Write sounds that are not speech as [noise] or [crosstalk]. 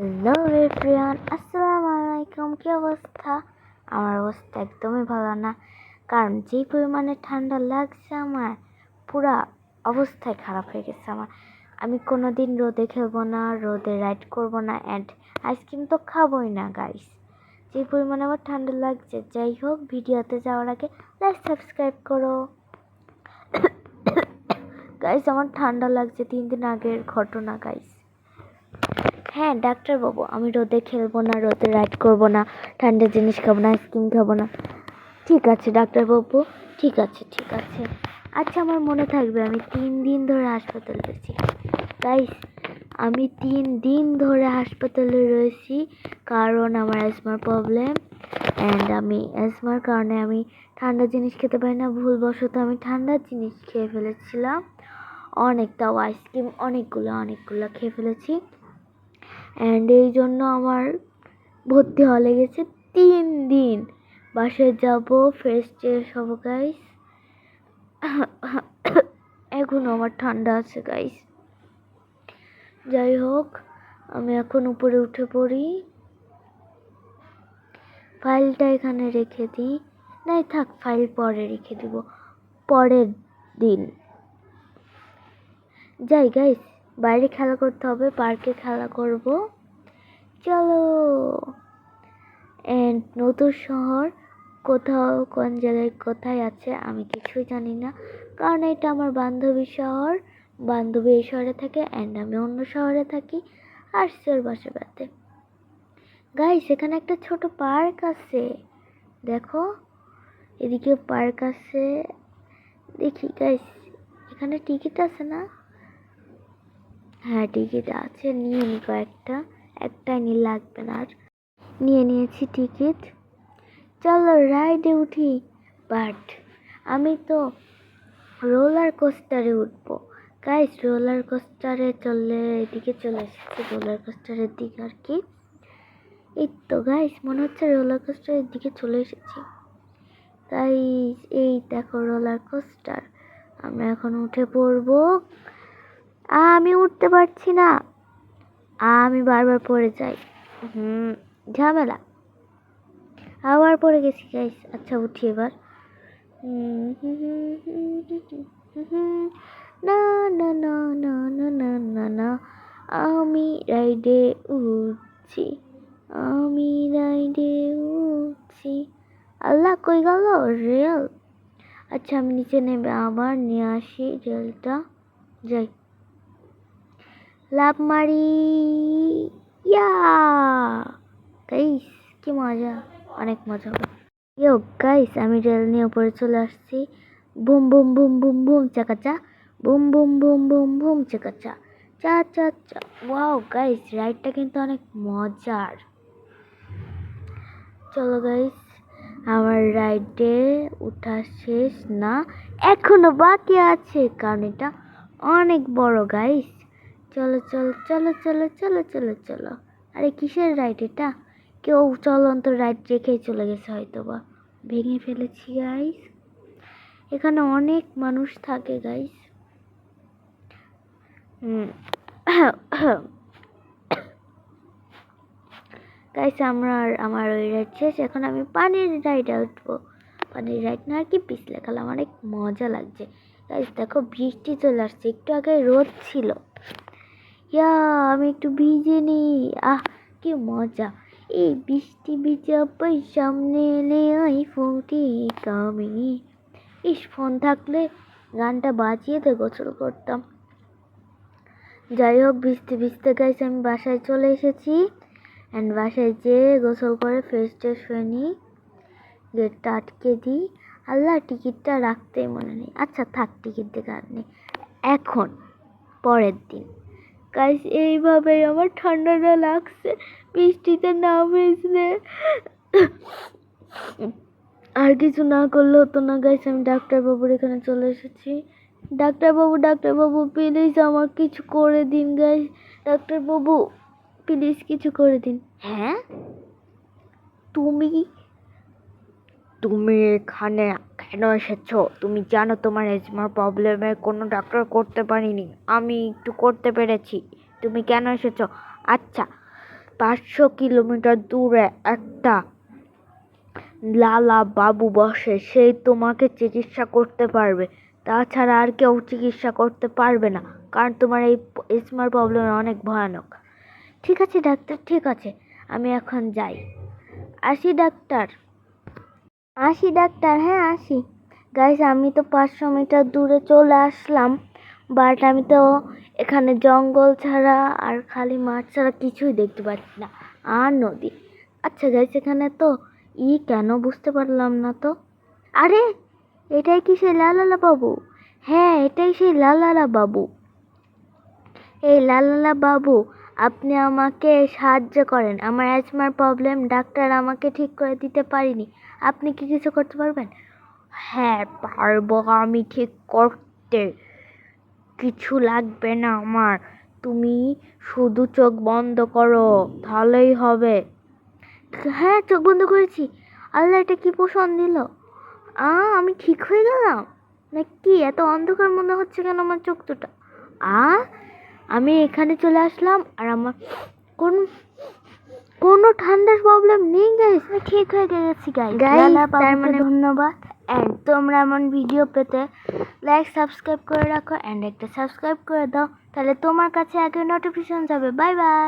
Hello everyone আসসালামু আলাইকুম কি অবস্থা? আমার অবস্থা একদমই ভালো না। কারণ যেই পরিমাণে ঠান্ডা লাগছে আমার, পুরা অবস্থায় খারাপ হয়ে গেছে আমার। আমি কোনো দিন রোদে খেলব না, রোদে রাইড করব না অ্যান্ড আইসক্রিম তো খাবোই না গাইস যে পরিমাণে আমার ঠান্ডা লাগছে, যাই হোক, ভিডিওতে যাওয়ার আগে লাইক সাবস্ক্রাইব করো। [coughs] গাইস আমার ঠান্ডা লাগছে তিন দিন আগের ঘটনা গাইস হ্যাঁ ডাক্তারবাবু আমি রোদে খেলব না, রোদে রাইড করব না, ঠান্ডা জিনিস খাব না, আইসক্রিম খাব না। ঠিক আছে ডাক্তারবাবু ঠিক আছে ঠিক আছে। আচ্ছা আমার মনে থাকবে, আমি তিন দিন ধরে হাসপাতালে রয়েছি। গাইস আমি তিন দিন ধরে হাসপাতালে রয়েছি, কারণ আমার অ্যাজমার প্রবলেম অ্যান্ড আমি অ্যাজমার কারণে আমি ঠান্ডা জিনিস খেতে পারি না। ভুলবশত আমি ঠান্ডা জিনিস খেয়ে ফেলেছিলাম। অনেকটাও আইসক্রিম অনেকগুলো অনেকগুলো খেয়ে ফেলেছি। অ্যান্ড এই জন্য আমার ভর্তি হওয়া লেগেছে তিন দিন। বাসে যাব ফ্রেশ ট্রেশ হব গাইস এখনও আমার ঠান্ডা আছে গাইস যাই হোক, আমি এখন উপরে উঠে পড়ি। ফাইলটা এখানে রেখে দিই। নাই, থাক, ফাইল পরে রেখে দিব। পরের দিন। যাই গাইস বাইরে খেলা করতে হবে, পার্কে খেলা করব। চলো। অ্যান্ড নতুন শহর কোথাও, কোন জায়গায় কোথায় আছে আমি কিছুই জানি না। কারণ এটা আমার বান্ধবী শহর। বান্ধবী এই শহরে থাকে অ্যান্ড আমি অন্য শহরে থাকি আর ওর বাসা বেড়াতে। গাইস এখানে একটা ছোট পার্ক আছে। দেখো এদিকে পার্ক আছে। দেখি গাইস এখানে টিকিট আছে না? হ্যাঁ টিকিট আছে, নিয়ে নি কয়েকটা একটাই নি লাগবে না আর। নিয়ে নিয়েছি টিকিট। চলো রাইডে উঠি, বাট আমি তো রোলার কোস্টারে উঠবো। গাইস, রোলার কোস্টারে চললে এদিকে চলে এসেছি রোলার কোস্টারের দিকে আর কি। এই তো গাইস, মনে হচ্ছে রোলার কোস্টারের দিকে চলে এসেছি। তাই এই দেখো রোলার কোস্টার। আমরা এখন উঠে পড়ব। আমি উঠতে পারছি না। আমি বারবার পড়ে যাই। হুম, ঝামেলা। আবার পড়ে গেছি গাইস আচ্ছা উঠি এবার। না না না না না না না না। আমি রাইডে উঠছি। আমি রাইডে উঠছি। আল্লাহ কই গেল? রেল আচ্ছা আমি নিচে নেমে আবার নিয়ে আসি রেলটা যাই। লাভ মারি। ইয়া গাইস কি মজা, অনেক মজা হবে। ইয়ো গাইস আমি রেল নিয়ে উপরে চলে আসছি। Boom boom boom boom boom, চাকাচা। Boom boom boom boom boom, চাকাচা। চা চা চা। ওয়াও গাইস রাইডটা কিন্তু অনেক মজার। চলো গাইস আমার রাইডে উঠা শেষ না। এখনও বাকি আছে, কারণ এটা অনেক বড় গাইস চলো চলো চলো চলো চলো চলো চলো। আরে, কিসের রাইড এটা? কেউ চলন্ত রাইড রেখেই চলে গেছে হয়তো বা ভেঙে ফেলেছি গাইস এখানে অনেক মানুষ থাকে গাইস গাইস [coughs] আমরা আমার ওই রাইড শেষ। এখন আমি পানির রাইডে উঠবো। পানির রাইড না আর কি পিছলে খেলাম? অনেক মজা লাগছে। গাইস দেখো, বৃষ্টি চলে আসছে। একটু আগে রোদ ছিল। ইয়া, আমি একটু ভিজে নিই। আহ, কি মজা। এই বৃষ্টি ভিজা পাই সামনে এলে আই ফুটি কামিনী ইস, ফোন থাকলে গানটা বাজিয়ে তো গোসল করতাম। যাই হোক, ভিজতে ভিজতে গাইছে আমি বাসায় চলে এসেছি। অ্যান্ড বাসায় যেয়ে গোসল করে ফ্রেশ ট্রেশ হয়ে নিই। গেটটা আটকে দিই। আল্লাহ, টিকিটটা রাখতেই মনে নেই। আচ্ছা থাক, টিকিট দেখে আর নেই। এখন, পরের দিন। গাইস এইভাবেই আমার ঠান্ডাটা লাগছে বৃষ্টিতে না ভিজলে আর কিছু না করলে হতো না গাইস আমি ডাক্তারবাবুর এখানে চলে এসেছি। ডাক্তারবাবু ডাক্তারবাবু প্লিজ আমার কিছু করে দিন গাইস ডাক্তারবাবু প্লিজ কিছু করে দিন। হ্যাঁ? তুমি তুমি এখানে কেন এসেছ? তুমি জানো তোমার এজমার প্রবলেমে কোনো ডাক্তার করতে পারিনি। আমি একটু করতে পেরেছি। তুমি কেন এসেছ? আচ্ছা পাঁচশো কিলোমিটার দূরে একটা লালা বাবু বসে সেই তোমাকে চিকিৎসা করতে পারবে। তাছাড়া আর কেউ চিকিৎসা করতে পারবে না, কারণ তোমার এই স্মার্ট প্রবলেম অনেক ভয়ানক। ঠিক আছে ডাক্তার ঠিক আছে, আমি এখন যাই। আসি ডাক্তার আসি, ডাক্তার হ্যাঁ আসি। গাইস আমি তো পাঁচশো মিটার দূরে চলে আসলাম বাট আমি তো এখানে জঙ্গল ছাড়া আর খালি মাঠ ছাড়া কিছুই দেখতে পাচ্ছি না, আর নদী। আচ্ছা গাইস এখানে তো ই কেন বুঝতে পারলাম না তো? আরে, এটাই কি সেই লালালা বাবু? হ্যাঁ এটাই সেই লালালা বাবু। এই লালালা বাবু, আপনি আমাকে সাহায্য করেন। আমার অ্যাজমার প্রবলেম ডাক্তার আমাকে ঠিক করে দিতে পারিনি। আপনি কি কিছু করতে পারবেন? হ্যাঁ পারব আমি ঠিক করতে। কিছু লাগবে না আমার। তুমি শুধু চোখ বন্ধ করো, তাহলেই হবে। হ্যাঁ চোখ বন্ধ করেছি। আল্লাহ এটা কি পোষণ দিল? আ, আমি ঠিক হয়ে গেলাম? না কি এত অন্ধকার মনে হচ্ছে কেন আমার চোখ দুটা আ, আমি এখানে চলে আসলাম আর আমার কোন, কোনো ঠান্ডার প্রবলেম ঠিক হয়ে গেছি মানে ধন্যবাদ। এন্ড তোমরা এমন ভিডিও পেতে লাইক সাবস্ক্রাইব করে রাখো এন্ড একটা সাবস্ক্রাইব করে দাও। তাহলে তোমার কাছে আগে নোটিফিকেশন যাবে। Bye bye